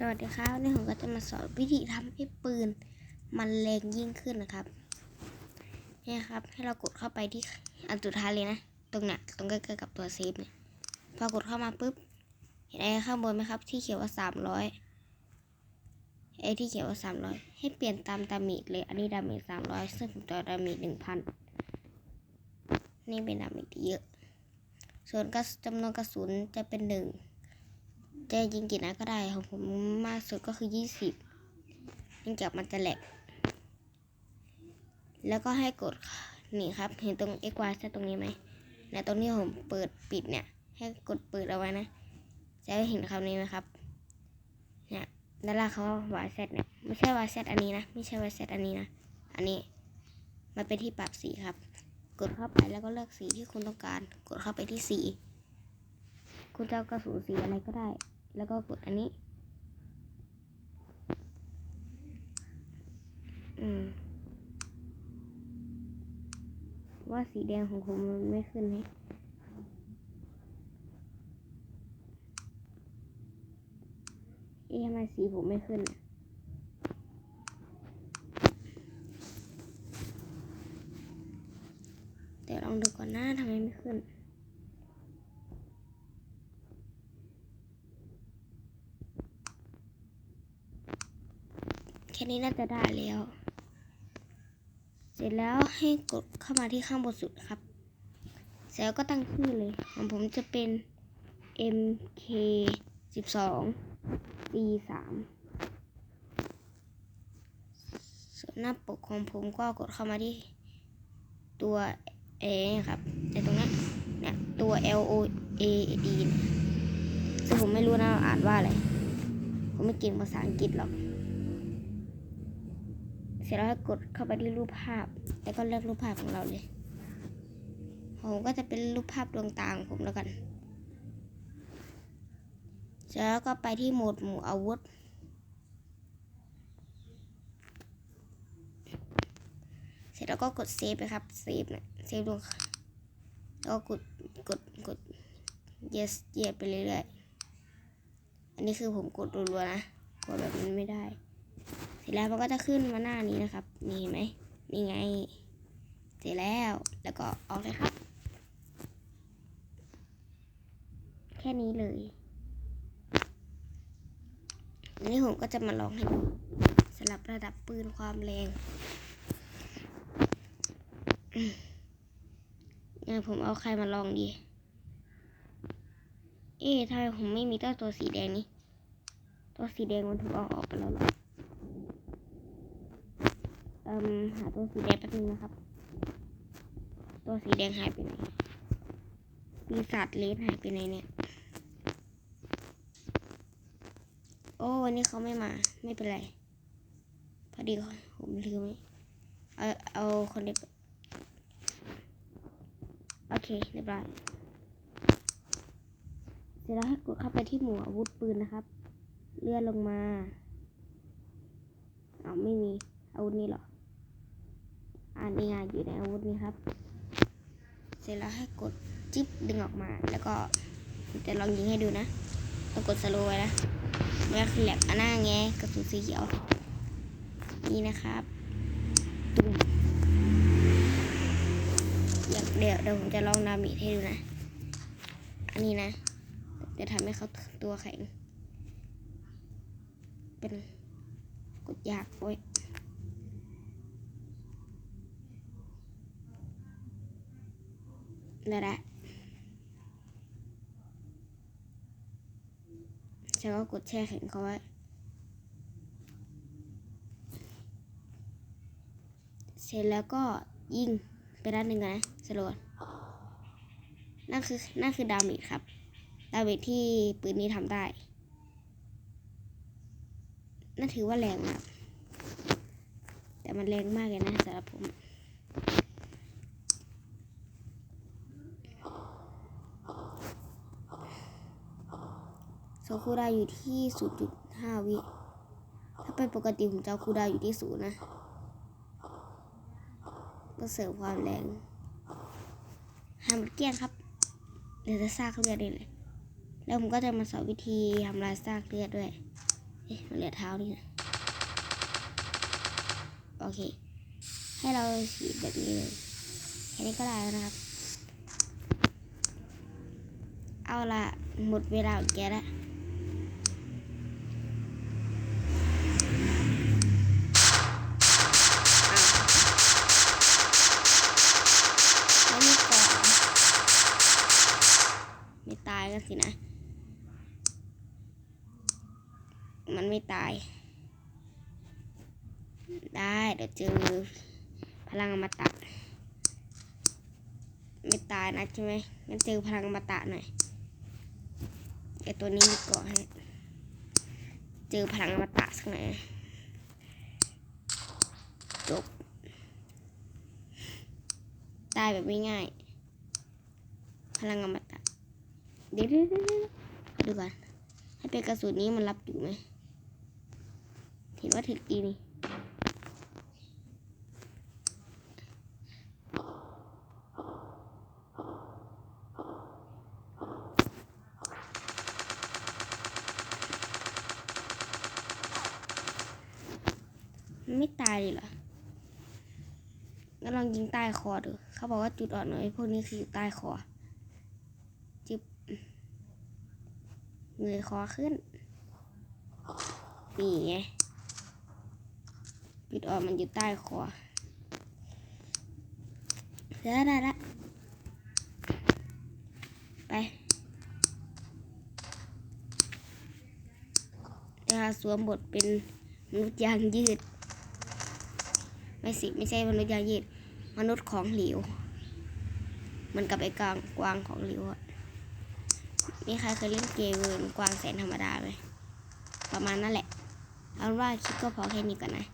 สวัสดีครับวันนี่ผมก็จะมาสอนวิธีทำให้ปืน มันแรงยิ่งขึ้นนะครับเนี่ยครับ ให้เรากดเข้าไปที่อันสุดท้ายเลยนะ ตรงเนี้ยตรงใกล้ๆกับตัวเซฟเนี่ยพอกดเข้ามาปุ๊บ เห็นไอ้ข้างบนไหมครับ ที่เขียนว่าสามร้อยไอ้ที่เขียนว่าสามร้อยให้เปลี่ยนตามดาเมจเลย อันนี้ดาเมจสามร้อยซึ่งผมจะเอดาเมจหนึ่งพันนี่เป็นดามจที่เยอะ ส่วนกระจำนวนกระสุนจะเป็นหนึ่ง จะยิงกี่นัดก็ได้ของผมมากสุดก็คือยี่สิบเนื่องจากมันจะแหลกแล้วก็ให้กดนี่ครับ เห็นตรง x y z ตรงนี้ไหมเนี่ยตรงนี้ผมเปิดปิดเนี่ย ให้กดเปิดเอาไว้นะ จะเห็นคำนี้ไหมครับ เนี่ยด้านล่างเขาว่า y z เนี่ย ไม่ใช่ y z อันนี้นะ ไม่ใช่ y z อันนี้นะ อันนี้ มันเป็นที่ปรับสีครับ กดเข้าไปแล้วก็เลือกสีที่คุณต้องการ กดเข้าไปที่สี คุณจะกระสุนสีอะไรก็ได้ แล้วก็กดอันนี้ อืม ว่าสีแดงของผมมันไม่ขึ้นไหมเอ๊ะทำไมสีผมไม่ขึ้นอะแต่ลองดูก่อนหน้าทำไมไม่ขึ้น แค่นี้น่าจะได้แล้ว เสร็จแล้วให้กดเข้ามาที่ข้างบนสุดครับ เสร็จแล้วก็ตั้งชื่อเลย ของผมจะเป็น MK 12 C 3ส่วนหน้าปกของผมก็กดเข้ามาที่ตัว A ครับในตรงนั้นเนี่ยตัว L O A D ซึ่งผมไม่รู้นะอ่านว่าอะไร ผมไม่เก่งภาษาอังกฤษหรอก เสร็จแล้วให้กดเข้าไปที่รูปภาพ แล้วก็เลือกรูปภาพของเราเลยผมก็จะเป็นรูปภาพดวงตาของผมแล้วกัน เสร็จแล้วก็ไปที่โหมดหมู่อาวุธ เสร็จแล้วก็กดเซฟนะครับ เซฟเนี่ยเซฟดวงแล้วก็กด กด กด yes yes ไปเรื่อยๆ อันนี้คือผมกดรัวๆนะ กดแบบนี้ไม่ได้ ร็จแล้วมันก็จะขึ้นมาหน้านี้นะครับ นี่เห็นไหมนี่ไง เสร็จแล้ว แล้วก็ออกเลยครับ แค่นี้เลยอันนี้ผมก็จะมาลองให้ดูสำหรับระดับปืนความแรงอืมงั้นผมเอาใครมาลองดี เอ๊ะทำไมผมไม่มีเจ้าตัวสีแดงนี่ตัวสีแดงมันถูกเอาออกไปแล้วหรอ เอ่มหาตัวสีแดงแป๊บนึงนะครับ ตัวสีแดงหายไปไหนปีศาจเลสหายไปไหนเนี่ย โอ้วันนี้เขาไม่มา ไม่เป็นไร พอดีผมลืมเอาเอาคนเด็กโอเคเรียบร้อยเสร็จแล้วให้กดเข้าไปที่หมวดอาวุธปืนนะครับ เลื่อนลงมา เอาไม่มีอาวุธนี้หรอ อ่านนี่ไงอยู่ในอาวุธนี้ครับ เสร็จแล้วให้กดจิ๊บดึงออกมา แล้วก็จะลองยิงให้ดูนะต้องกดสโลว์ไว้นะเมื่อคือแหลกอันหน้าแงกระสุนสีเขียว นี่นะครับตุ้มอยากเดี๋ยวเดี๋ยวผมจะลองดามิให้ดูนะ อันนี้นะ จะทำให้เขาตัวแข็ง เป็นกดยากโอ้ย นั่นแหละฉันก็กดแช่แข็งเขาไว้ เสร็จแล้วก็ยิงไปด้านหนึ่งนะสโลดนั่นคือ นั่นคือดาเมจครับ ดาเมจที่ปืนนี้ทำได้ นั่นถือว่าแรงมากแต่มันแรงมากเลยนะสำหรับผม โซคูดาอยู่ที่0.5วิ ถ้าเป็นปกติผมจะเอาคูดาอยู่ที่ศูนย์นะ ก็เสริมความแรงห้ามนเกี้ยงครับ เดี๋ยวจะซากเลือดได้เลย แล้วผมก็จะมาสอนวิธีทำลายซากเลือดด้วยเเอ๊ะ มันเหลือเท้านี่นะโอเค ให้เราฉีดแบบนี้เลยแค่นี้ก็ได้แล้วนะครับ เอาละหมดเวลาของแกแล้วอ้าวแล้วนี่ก่อน ไม่ตายกันสินะ มันไม่ตาย ได้เดี๋ยวเจอพลังอมตะไม่ตายนะใช่ไหมงั้นเจอพลังอมตะหน่อยไอตัวนี้มีเกาะให้เจอพลังอมตะสักหน่อยจบตายแบบง่ายพลังอม เดี๋ยวเดี๋ยวเดี๋ยวดูก่อนให้เป็นกระสุนนี้มันรับอยู่ไหมเห็นว่าถึกดีนี่ไม่ตายเลยเหรองั้นลองยิงใต้คอดู เขาบอกว่าจุดอ่อนของไอ้พวกนี้คือใต้คอ จิบเงยคอขึ้น นี่ไงจุดออนมันอยู่ใต้คอได้ได้ละ ไปเดี๋ยวเราสวมบทเป็นมนุษย์ยางยืด ไม่สิ ไม่ใช่มนุษย์ยางยืด มนุษย์ของเหลว มันกับไอ้กวางกวางของเหลวอะ มีใครเคยเล่นเกม์กวางแสนธรรมดาไหมประมาณนั่นแหละ เอาว่าคลิปก็พอแค่นี้ก่อนนะ